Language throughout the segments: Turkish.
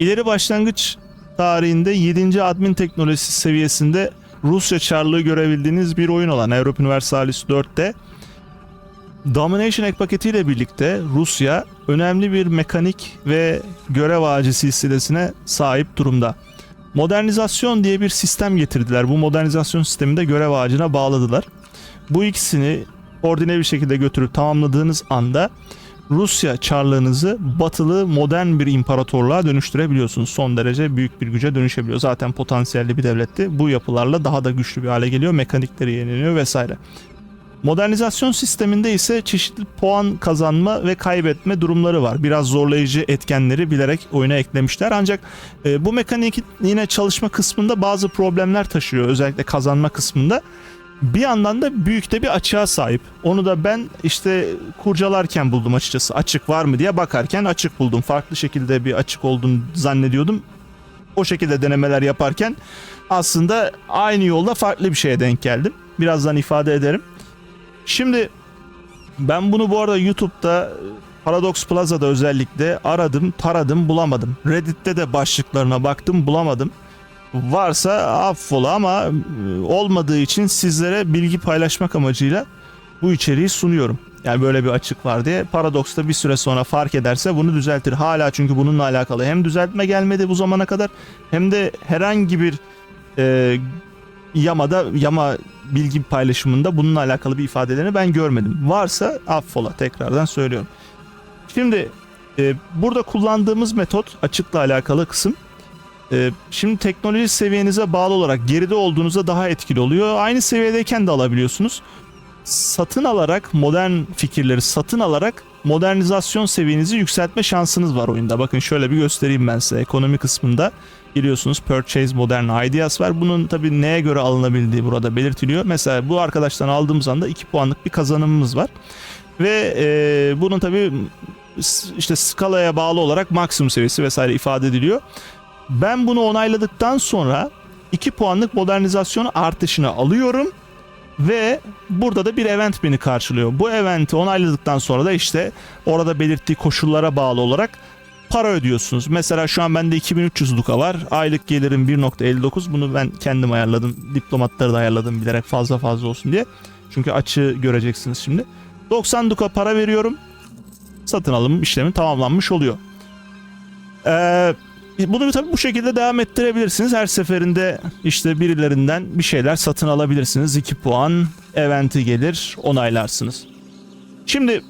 İleri başlangıç tarihinde 7. admin teknolojisi seviyesinde Rusya çarlığı görebildiğiniz bir oyun olan Europa Universalis 4'te Domination ek paketiyle birlikte Rusya önemli bir mekanik ve görev ağacı silsilesine sahip durumda. Modernizasyon diye bir sistem getirdiler. Bu modernizasyon sisteminde görev ağacına bağladılar. Bu ikisini koordine bir şekilde götürüp tamamladığınız anda Rusya çarlığınızı batılı modern bir imparatorluğa dönüştürebiliyorsunuz. Son derece büyük bir güce dönüşebiliyor. Zaten potansiyelli bir devletti. Bu yapılarla daha da güçlü bir hale geliyor. Mekanikleri yenileniyor vesaire. Modernizasyon sisteminde ise çeşitli puan kazanma ve kaybetme durumları var. Biraz zorlayıcı etkenleri bilerek oyuna eklemişler. Ancak e, bu mekanik yine çalışma kısmında bazı problemler taşıyor. Özellikle kazanma kısmında. Bir yandan da büyük de bir açığa sahip. Onu da ben işte kurcalarken buldum açıkçası. Açık var mı diye bakarken açık buldum. Farklı şekilde bir açık olduğunu zannediyordum. O şekilde denemeler yaparken aslında aynı yolda farklı bir şeye denk geldim. Birazdan ifade ederim. Şimdi ben bunu bu arada YouTube'da Paradox Plaza'da özellikle aradım, taradım, bulamadım. Reddit'te de başlıklarına baktım, bulamadım. Varsa affola ama e, olmadığı için sizlere bilgi paylaşmak amacıyla bu içeriği sunuyorum. Yani böyle bir açık var diye. Paradox'ta bir süre sonra fark ederse bunu düzeltir. Hala çünkü bununla alakalı hem düzeltme gelmedi bu zamana kadar hem de herhangi bir e, yamada yama bilgi paylaşımında bununla alakalı bir ifadelerini ben görmedim. Varsa affola tekrardan söylüyorum. Şimdi e, burada kullandığımız metot açıkla alakalı kısım. E, şimdi teknoloji seviyenize bağlı olarak geride olduğunuzda daha etkili oluyor. Aynı seviyedeyken de alabiliyorsunuz. Satın alarak modern fikirleri satın alarak modernizasyon seviyenizi yükseltme şansınız var oyunda. Bakın şöyle bir göstereyim ben size. Ekonomi kısmında biliyorsunuz Purchase Modern Ideas var. Bunun tabii neye göre alınabildiği burada belirtiliyor. Mesela bu arkadaştan aldığımız anda 2 puanlık bir kazanımımız var. Ve e, bunun tabii s- işte skalaya bağlı olarak maksimum seviyesi vesaire ifade ediliyor. Ben bunu onayladıktan sonra 2 puanlık modernizasyon artışını alıyorum ve burada da bir event beni karşılıyor. Bu eventi onayladıktan sonra da işte orada belirttiği koşullara bağlı olarak para ödüyorsunuz. Mesela şu an bende 2300 duka var. Aylık gelirim 1.59. Bunu ben kendim ayarladım. Diplomatları da ayarladım bilerek fazla fazla olsun diye. Çünkü açığı göreceksiniz şimdi. 90 duka para veriyorum. Satın alım işlemi tamamlanmış oluyor. Ee, bunu tabii bu şekilde devam ettirebilirsiniz. Her seferinde işte birilerinden bir şeyler satın alabilirsiniz. 2 puan eventi gelir onaylarsınız. Şimdi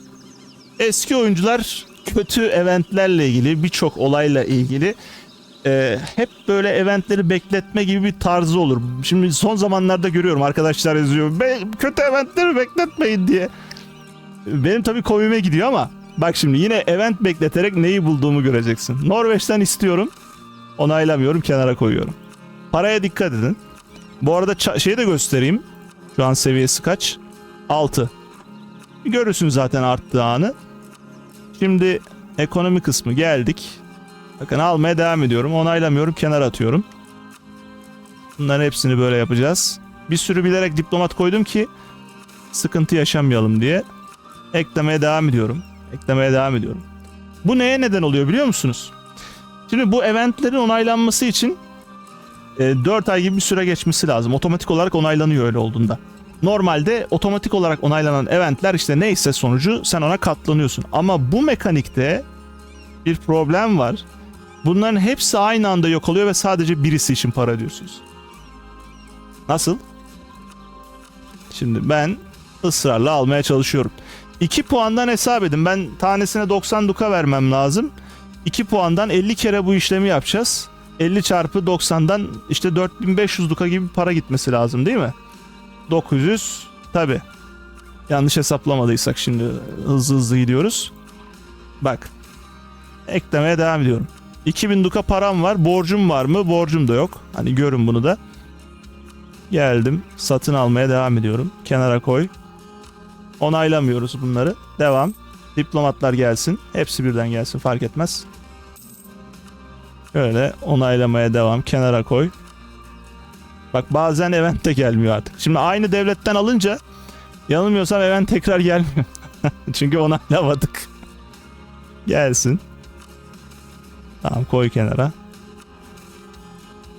eski oyuncular kötü eventlerle ilgili birçok olayla ilgili e, hep böyle eventleri bekletme gibi bir tarzı olur. Şimdi son zamanlarda görüyorum arkadaşlar yazıyor. "Be- kötü eventleri bekletmeyin diye. Benim tabii komiğime gidiyor ama bak şimdi yine event bekleterek neyi bulduğumu göreceksin. Norveç'ten istiyorum. Onaylamıyorum kenara koyuyorum. Paraya dikkat edin. Bu arada şeyi de göstereyim. Şu an seviyesi kaç? 6. Görürsün zaten arttığı anı. Şimdi ekonomi kısmı geldik. Bakın almaya devam ediyorum. Onaylamıyorum. Kenara atıyorum. Bunların hepsini böyle yapacağız. Bir sürü bilerek diplomat koydum ki sıkıntı yaşamayalım diye. Eklemeye devam ediyorum. Eklemeye devam ediyorum. Bu neye neden oluyor biliyor musunuz? Şimdi bu eventlerin onaylanması için 4 ay gibi bir süre geçmesi lazım. Otomatik olarak onaylanıyor öyle olduğunda. Normalde otomatik olarak onaylanan eventler işte neyse sonucu sen ona katlanıyorsun. Ama bu mekanikte bir problem var. Bunların hepsi aynı anda yok oluyor ve sadece birisi için para ödüyorsunuz. Nasıl? Şimdi ben ısrarla almaya çalışıyorum. 2 puandan hesap edin. Ben tanesine 90 duka vermem lazım. 2 puandan 50 kere bu işlemi yapacağız. 50 çarpı 90'dan işte 4500 duka gibi para gitmesi lazım değil mi? 900 tabi. Yanlış hesaplamadıysak şimdi hızlı hızlı gidiyoruz. Bak. Eklemeye devam ediyorum. 2000 duka param var. Borcum var mı? Borcum da yok. Hani görün bunu da. Geldim. Satın almaya devam ediyorum. Kenara koy. Onaylamıyoruz bunları. Devam. Diplomatlar gelsin. Hepsi birden gelsin fark etmez. Şöyle onaylamaya devam. Kenara koy. Bak bazen event de gelmiyor artık. Şimdi aynı devletten alınca yanılmıyorsam event tekrar gelmiyor. Çünkü onaylamadık. Gelsin. Tamam koy kenara.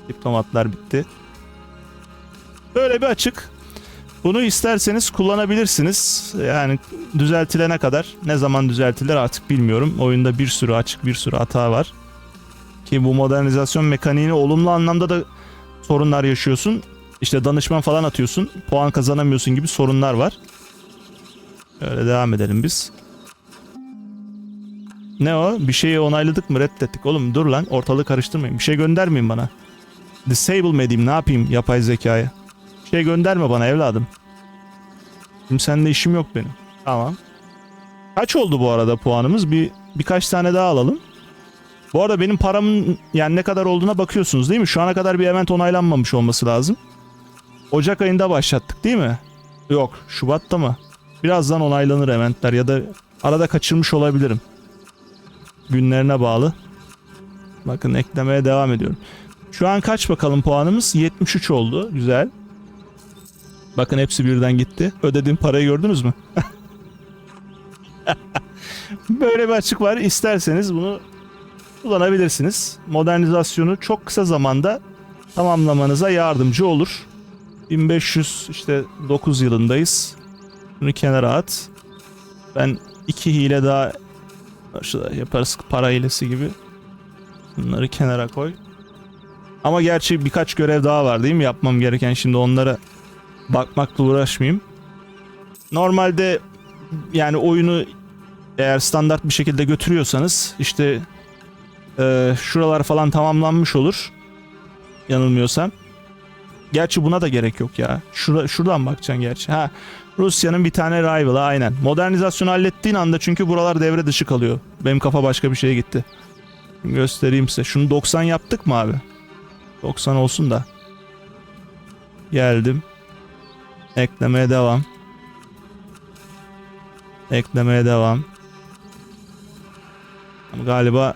Diplomatlar bitti. Böyle bir açık. Bunu isterseniz kullanabilirsiniz. Yani düzeltilene kadar ne zaman düzeltilir artık bilmiyorum. Oyunda bir sürü açık bir sürü hata var. Ki bu modernizasyon mekaniğini olumlu anlamda da sorunlar yaşıyorsun. İşte danışman falan atıyorsun. Puan kazanamıyorsun gibi sorunlar var. Öyle devam edelim biz. Ne o? Bir şeyi onayladık mı reddettik. Oğlum dur lan ortalığı karıştırmayın. Bir şey göndermeyin bana. Disable mi edeyim ne yapayım yapay zekaya? Şey gönderme bana evladım. Şimdi seninle işim yok benim. Tamam. Kaç oldu bu arada puanımız? Bir birkaç tane daha alalım. Bu arada benim paramın yani ne kadar olduğuna bakıyorsunuz değil mi? Şu ana kadar bir event onaylanmamış olması lazım. Ocak ayında başlattık değil mi? Yok, Şubat'ta mı? Birazdan onaylanır eventler ya da arada kaçırmış olabilirim. Günlerine bağlı. Bakın eklemeye devam ediyorum. Şu an kaç bakalım puanımız? 73 oldu. Güzel. Bakın hepsi birden gitti. Ödediğim parayı gördünüz mü? Böyle bir açık var. İsterseniz bunu kullanabilirsiniz. Modernizasyonu çok kısa zamanda tamamlamanıza yardımcı olur. 1500 işte 9 yılındayız. Bunu kenara at. Ben iki hile daha yaparız para hilesi gibi. Bunları kenara koy. Ama gerçi birkaç görev daha var değil mi yapmam gereken şimdi onlara bakmakla uğraşmayayım. Normalde yani oyunu eğer standart bir şekilde götürüyorsanız işte e, şuralar falan tamamlanmış olur. Yanılmıyorsam. Gerçi buna da gerek yok ya. Şura, şuradan bakacaksın gerçi. Ha Rusya'nın bir tane rival'ı aynen. Modernizasyonu hallettiğin anda çünkü buralar devre dışı kalıyor. Benim kafa başka bir şeye gitti. Göstereyim size. Şunu 90 yaptık mı abi? 90 olsun da. Geldim. Eklemeye devam. Eklemeye devam. Galiba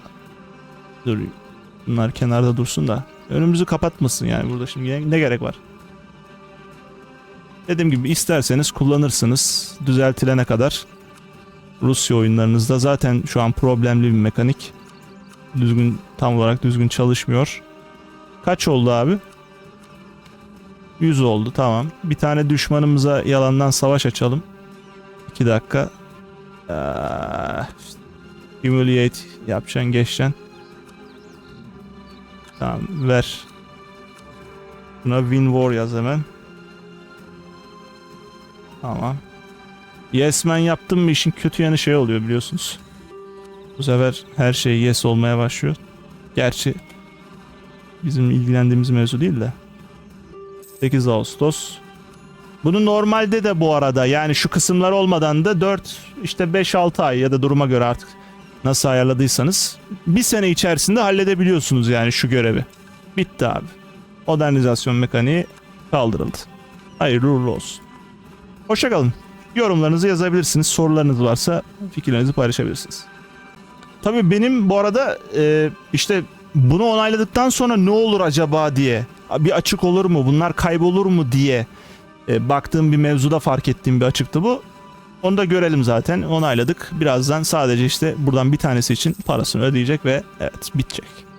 dur bunlar kenarda dursun da önümüzü kapatmasın yani burada şimdi ne gerek var? Dediğim gibi isterseniz kullanırsınız düzeltilene kadar. Rusya oyunlarınızda zaten şu an problemli bir mekanik. Düzgün tam olarak düzgün çalışmıyor. Kaç oldu abi? 100 oldu tamam. Bir tane düşmanımıza yalandan savaş açalım. 2 dakika. Aa, işte humiliate yapacaksın geçeceksin. Tamam ver. Buna win war yaz hemen. Tamam. Yes man yaptım mı işin kötü yanı şey oluyor biliyorsunuz. Bu sefer her şey yes olmaya başlıyor. Gerçi bizim ilgilendiğimiz mevzu değil de. 8 Ağustos. Bunu normalde de bu arada yani şu kısımlar olmadan da 4 işte 5-6 ay ya da duruma göre artık nasıl ayarladıysanız bir sene içerisinde halledebiliyorsunuz yani şu görevi. Bitti abi. Modernizasyon mekaniği kaldırıldı. Hayırlı uğurlu olsun. Hoşçakalın. Yorumlarınızı yazabilirsiniz. Sorularınız varsa fikirlerinizi paylaşabilirsiniz. Tabii benim bu arada e, işte bunu onayladıktan sonra ne olur acaba diye bir açık olur mu bunlar kaybolur mu diye e, baktığım bir mevzuda fark ettiğim bir açıktı bu. Onu da görelim zaten onayladık. Birazdan sadece işte buradan bir tanesi için parasını ödeyecek ve evet bitecek.